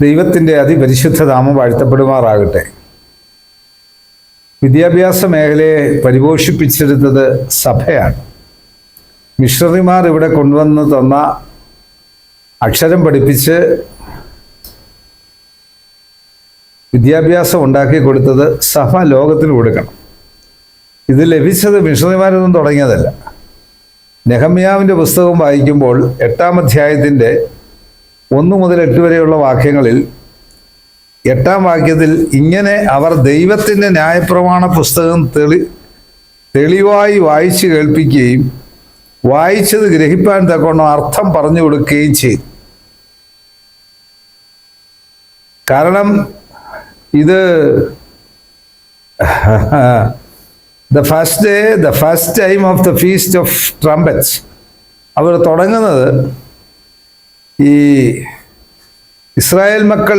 ദൈവത്തിന്റെ അതിപരിശുദ്ധ നാമം വാഴ്ത്തപ്പെടുമാറാകട്ടെ. വിദ്യാഭ്യാസ മേഖലയെ പരിപോഷിപ്പിച്ചിരുന്നത് സഭയാണ്. മിഷണറിമാർ ഇവിടെ കൊണ്ടുവന്ന് തന്ന അക്ഷരം പഠിപ്പിച്ച് വിദ്യാഭ്യാസം ഉണ്ടാക്കി കൊടുത്തത് സഭ ലോകത്തിന് കൊടുക്കണം. ഇത് ലഭിച്ചത് മിഷണറിമാരൊന്നും തുടങ്ങിയതല്ല. നെഹമ്യാവിന്റെ പുസ്തകം വായിക്കുമ്പോൾ എട്ടാം അധ്യായത്തിന്റെ ഒന്ന് മുതൽ എട്ട് വരെയുള്ള വാക്യങ്ങളിൽ എട്ടാം വാക്യത്തിൽ ഇങ്ങനെ അവർ ദൈവത്തിന്റെ ന്യായപ്രമാണ പുസ്തകം തെളി തെളിവായി വായിച്ചു കേൾപ്പിക്കുകയും വായിച്ചത് ഗ്രഹിപ്പാൻ തക്കവണ്ണം അർത്ഥം പറഞ്ഞു കൊടുക്കുകയും ചെയ്തു. കാരണം ഇത് the first day the first time of the feast of trumpets അവർ തുടങ്ങുന്നത് ഈ ഇസ്രായേൽ മക്കൾ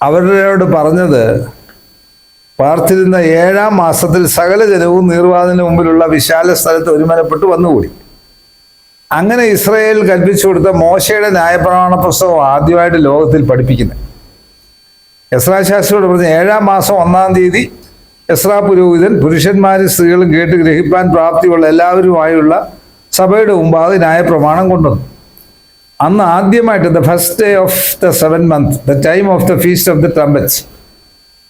അവരോട് പറഞ്ഞത് പാർത്തിരുന്ന ഏഴാം മാസത്തിൽ സകല ജനവും നീർവാതിന് മുമ്പിലുള്ള വിശാല സ്ഥലത്ത് ഒരുമനപ്പെട്ട് വന്നുകൂടി. അങ്ങനെ ഇസ്രായേൽ കൽപ്പിച്ചു കൊടുത്ത മോശയുടെ ന്യായപ്രമാണ പുസ്തകം ആദ്യമായിട്ട് ലോകത്തിൽ പഠിപ്പിക്കുന്നത്. എസ്രാ ശാസ്ത്രിയോട് പറഞ്ഞ ഏഴാം മാസം ഒന്നാം തീയതി എസ്രാ പുരോഹിതൻ പുരുഷന്മാരും സ്ത്രീകളും കേട്ട് ഗ്രഹിപ്പാൻ പ്രാപ്തിയുള്ള എല്ലാവരുമായുള്ള സഭയുടെ മുമ്പാകെ ന്യായപ്രമാണം കൊണ്ടുവന്നു. അന്ന് ആദ്യമായിട്ട് the first day of the seven month the time of the feast of the trumpets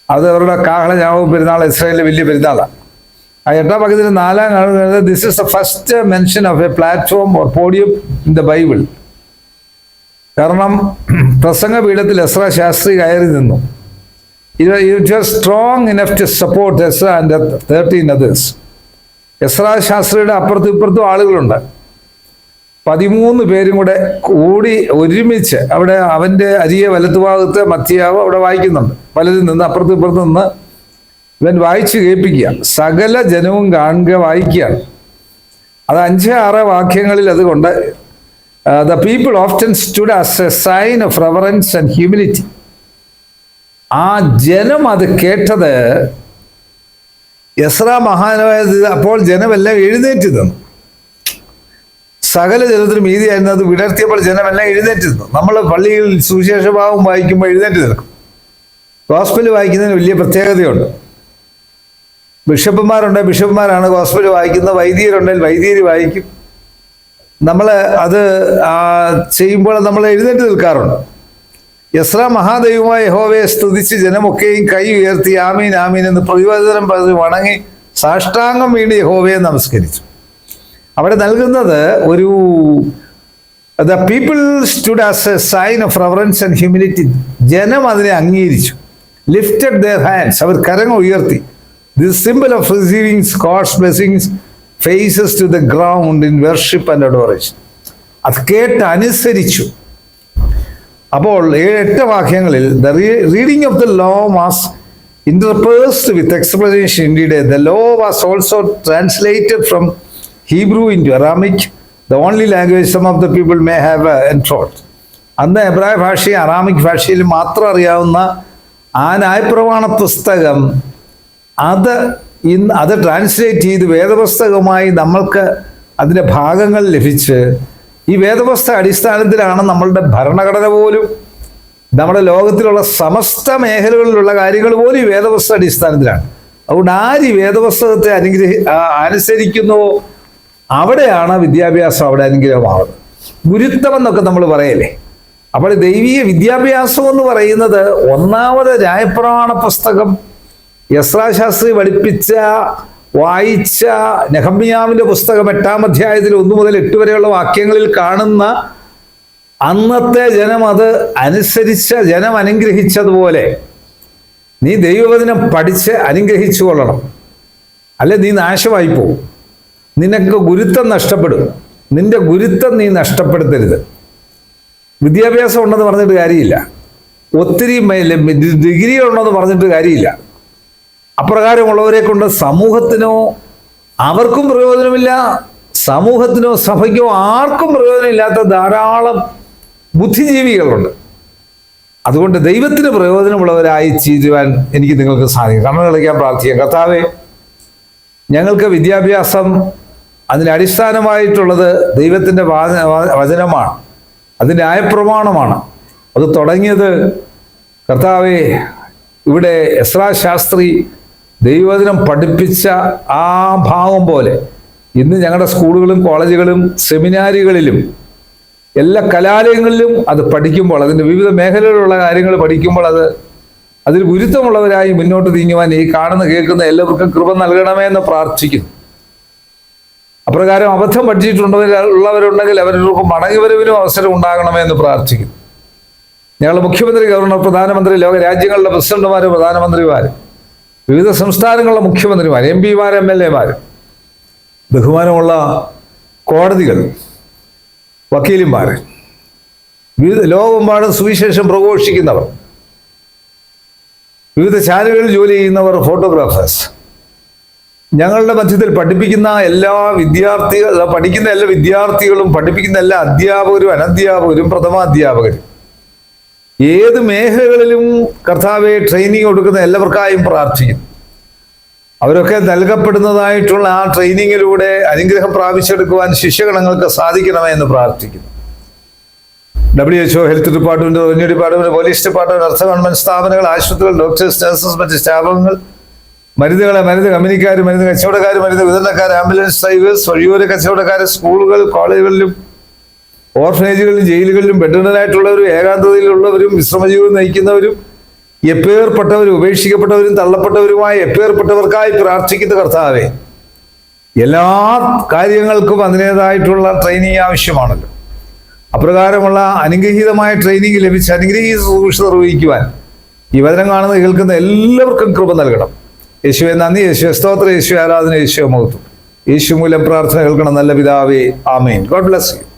അത് അവരുടെ കാഹള ഞാവും പെരുന്നാൾ ഇസ്രായേലിലെ വലിയ പെരുന്നാളാണ് ആ എട്ടാം പക്കത്തിൽ നാലാം കാണുന്നത് this is the first mention of a platform or podium in the Bible കാരണം പ്രസംഗ പീഠത്തിൽ എസ്ര ശാസ്ത്രി കയറി നിന്നു. Was strong enough to support Ezra and thirteen others Ezra ശാസ്ത്രിയുടെ അപ്പുറത്തും ഇപ്പുറത്തും ആളുകളുണ്ട്. പതിമൂന്ന് പേരും കൂടെ കൂടി ഒരുമിച്ച് അവിടെ അവന്റെ അരിയെ വലത്തുഭാഗത്ത് മത്തിയാവ് അവിടെ വായിക്കുന്നുണ്ട്. പലരും നിന്ന് അപ്പുറത്ത് ഇപ്പുറത്ത് നിന്ന് ഇവൻ വായിച്ചു കേൾപ്പിക്കുക. സകല ജനവും കാണുക വായിക്കുകയാണ്. അത് അഞ്ച് ആറ് വാക്യങ്ങളിൽ അതുകൊണ്ട് the people often stood as a sign of reverence and humility ആ ജനം അത് കേട്ടത് യസ്ര മഹാനായത് അപ്പോൾ ജനമെല്ലാം എഴുന്നേറ്റ് നിന്നു. സകല ജനത്തിന് മീതിയായിരുന്നു അത് വിടർത്തിയപ്പോൾ ജനമെല്ലാം എഴുന്നേറ്റ് നമ്മൾ പള്ളിയിൽ സുവിശേഷഭാവം വായിക്കുമ്പോൾ എഴുന്നേറ്റ് നിൽക്കും. ഗോസ്പൽ വായിക്കുന്നതിന് വലിയ പ്രത്യേകതയുണ്ട്. ബിഷപ്പുമാരുണ്ട് ബിഷപ്പുമാരാണ് ഗോസ്പൽ വായിക്കുന്നത് വൈദികരുണ്ടെങ്കിൽ വൈദികർ വായിക്കും. നമ്മൾ അത് ചെയ്യുമ്പോൾ നമ്മൾ എഴുന്നേറ്റ് നിൽക്കാറുണ്ട്. യസ്ര മഹാദൈവമായ യഹോവയെ സ്തുതിച്ച് ജനമൊക്കെയും കൈ ഉയർത്തി ആമീൻ ആമീൻ എന്ന് പ്രതിവചനം പറഞ്ഞ് വണങ്ങി സാഷ്ടാംഗം വീണ് യഹോവയെ നമസ്കരിച്ചു. അവിടെ നൽകുന്നത് ഒരു the people stood as a sign of reverence and humility ജനം അതിനെ അംഗീകരിച്ചു. ലിഫ്റ്റഡ് ദർ ഹാൻഡ്സ് അവർ കരങ്ങൾ ഉയർത്തി. This symbol of receiving God's blessings faces to the ground in worship and adoration അത് കേട്ട് അനുസരിച്ചു. അപ്പോൾ ഏഴ് എട്ട് വാക്യങ്ങളിൽ the reading of the law was interspersed with explanation ഇൻഡിയുടെ the law was also translated from Hebrew to Aramaic the only language some of the people may have enrolled അന്ന് എബ്രായ ഭാഷയും അറാമിക് ഭാഷയിലും മാത്രം അറിയാവുന്ന ആ ന്യായപ്രമാണ പുസ്തകം അത് ഇന്ന് അത് ട്രാൻസ്ലേറ്റ് ചെയ്ത് വേദപുസ്തകമായി നമ്മൾക്ക് അതിന്റെ ഭാഗങ്ങൾ ലഭിച്ച് ഈ വേദപുസ്തക അടിസ്ഥാനത്തിലാണ് നമ്മളുടെ ഭരണഘടന പോലും നമ്മുടെ ലോകത്തിലുള്ള സമസ്ത മേഖലകളിലുള്ള കാര്യങ്ങൾ പോലും ഈ വേദപുസ്തക അടിസ്ഥാനത്തിലാണ്. അതുകൊണ്ട് ആര് ഈ വേദപുസ്തകത്തെ അനുഗ്രഹി അനുസരിക്കുന്നുവോ അവിടെയാണ് വിദ്യാഭ്യാസം അവിടെ അനുഗ്രഹമാവുന്നത് ഗുരുത്വം എന്നൊക്കെ നമ്മൾ പറയല്ലേ? അപ്പോൾ ദൈവീയ വിദ്യാഭ്യാസം എന്ന് പറയുന്നത് ഒന്നാമത് ന്യായപ്രമാണ പുസ്തകം. യസ്രാശാസ്ത്രി പഠിപ്പിച്ച വായിച്ച നെഹമ്യാവിന്റെ പുസ്തകം എട്ടാം അധ്യായത്തിൽ ഒന്ന് മുതൽ എട്ട് വരെയുള്ള വാക്യങ്ങളിൽ കാണുന്ന അന്നത്തെ ജനം അത് അനുസരിച്ച ജനം അനുഗ്രഹിച്ചതുപോലെ നീ ദൈവവചനം പഠിച്ച് അനുഗ്രഹിച്ചു കൊള്ളണം അല്ലെ നീ നാശമായി പോകും നിനക്ക് ഗുരുത്വം നഷ്ടപ്പെടും. നിന്റെ ഗുരുത്വം നീ നഷ്ടപ്പെടുത്തരുത്. വിദ്യാഭ്യാസം ഉണ്ടെന്ന് പറഞ്ഞിട്ട് കാര്യമില്ല. ഒത്തിരി ഡിഗ്രി ഉണ്ടെന്ന് പറഞ്ഞിട്ട് കാര്യമില്ല. അപ്രകാരമുള്ളവരെ കൊണ്ട് സമൂഹത്തിനോ അവർക്കും പ്രയോജനമില്ല. സമൂഹത്തിനോ സഭയ്ക്കോ ആർക്കും പ്രയോജനമില്ലാത്ത ധാരാളം ബുദ്ധിജീവികളുണ്ട്. അതുകൊണ്ട് ദൈവത്തിന് പ്രയോജനമുള്ളവരായി ചെയ്യുവാൻ എനിക്ക് നിങ്ങൾക്ക് സാധിക്കും. കണ്ണു കളിക്കാൻ പ്രാർത്ഥിക്കാം. കർത്താവെ ഞങ്ങൾക്ക് വിദ്യാഭ്യാസം അതിന് അടിസ്ഥാനമായിട്ടുള്ളത് ദൈവത്തിന്റെ വചനമാണ്. അതിന്റെ ന്യായപ്രമാണമാണ്. അത് തുടങ്ങിയത് കർത്താവെ ഇവിടെ എസ്രാ ശാസ്ത്രി ദൈവവചനം പഠിപ്പിച്ച ആ ഭാവം പോലെ ഇന്ന് ഞങ്ങളുടെ സ്കൂളുകളും കോളേജുകളും സെമിനാരികളിലും എല്ലാ കലാലയങ്ങളിലും അത് പഠിക്കുമ്പോൾ അതിന്റെ വിവിധ മേഖലകളിലുള്ള കാര്യങ്ങൾ പഠിക്കുമ്പോൾ അത് അതിൽ ഗുരുത്വമുള്ളവരായി മുന്നോട്ട് നീങ്ങുവാൻ ഈ കാണുന്ന കേൾക്കുന്ന എല്ലാവർക്കും കൃപ നൽകണമേ എന്ന് പ്രാർത്ഥിക്കുന്നു. അപ്രകാരം അബദ്ധം പഠിച്ചിട്ടുണ്ടെങ്കിൽ ഉള്ളവരുണ്ടെങ്കിൽ അവർക്ക് മടങ്ങിവരവിനും അവസരം ഉണ്ടാകണമേ എന്ന് പ്രാർത്ഥിക്കുന്നു. ഞങ്ങൾ മുഖ്യമന്ത്രി ഗവർണർ പ്രധാനമന്ത്രി ലോക രാജ്യങ്ങളുടെ പ്രസിഡന്റുമാർ പ്രധാനമന്ത്രിമാർ വിവിധ സംസ്ഥാനങ്ങളിലെ മുഖ്യമന്ത്രിമാർ എം പിമാർ എം എൽ എമാർ ബഹുമാനമുള്ള കോടതികൾ വക്കീലന്മാർ വിവിധ ലോകമെമ്പാടും സുവിശേഷം പ്രഘോഷിക്കുന്നവർ വിവിധ ചാനലുകളിൽ ജോലി ചെയ്യുന്നവർ ഫോട്ടോഗ്രാഫേഴ്സ് ഞങ്ങളുടെ മധ്യത്തിൽ പഠിപ്പിക്കുന്ന എല്ലാ വിദ്യാർത്ഥികൾ പഠിക്കുന്ന എല്ലാ വിദ്യാർത്ഥികളും പഠിപ്പിക്കുന്ന എല്ലാ അധ്യാപകരും അനധ്യാപകരും പ്രഥമാധ്യാപകരും ഏത് മേഖലകളിലും കർത്താവെ ട്രെയിനിങ് കൊടുക്കുന്ന എല്ലാവർക്കായും പ്രാർത്ഥിക്കുന്നു അവരൊക്കെ നൽകപ്പെടുന്നതായിട്ടുള്ള ആ ട്രെയിനിങ്ങിലൂടെ അനുഗ്രഹം പ്രാപിച്ചെടുക്കുവാൻ ശിഷ്യഗണങ്ങൾക്ക് സാധിക്കണമേ എന്ന് പ്രാർത്ഥിക്കുന്നു W H O health department revenue department police department അർത്ഥ ഗവൺമെന്റ് സ്ഥാപനങ്ങൾ ആശുപത്രികൾ ഡോക്ടേഴ്സ് നഴ്സസ് മറ്റ് സ്ഥാപനങ്ങൾ മരുന്നുകളെ മരുന്ന് കമ്പനിക്കാർ മരുന്ന് കച്ചവടക്കാർ മരുന്ന് വിതരണക്കാർ ആംബുലൻസ് ഡ്രൈവേഴ്സ് വഴിയോര കച്ചവടക്കാർ സ്കൂളുകൾ കോളേജുകളിലും ഓർഫനേജുകളിലും ജയിലുകളിലും ബെഡ്ഡനായിട്ടുള്ളവരും ഏകാന്തതയിലുള്ളവരും വിശ്രമജീവിതം നയിക്കുന്നവരും എപ്പേർപ്പെട്ടവരും ഉപേക്ഷിക്കപ്പെട്ടവരും തള്ളപ്പെട്ടവരുമായ എപ്പേർപ്പെട്ടവർക്കായി പ്രാർത്ഥിക്കുന്ന കർത്താവെ എല്ലാ കാര്യങ്ങൾക്കും അതിന്റെതായിട്ടുള്ള ട്രെയിനിങ് ആവശ്യമാണല്ലോ. അപ്രകാരമുള്ള അനുഗ്രഹീതമായ ട്രെയിനിങ് ലഭിച്ച് അനുഗ്രഹീത ശുശ്രൂഷ നിർവഹിക്കുവാൻ ഈ വചനം കാണുന്ന കേൾക്കുന്ന എല്ലാവർക്കും കൃപ നൽകണം. യേശുവെ നന്ദി യേശു സ്തോത്ര യേശു ആരാധന യേശു മഹത്വം. യേശു മൂലം പ്രാർത്ഥന കേൾക്കണം നല്ല പിതാവേ ആമേൻ. God bless you.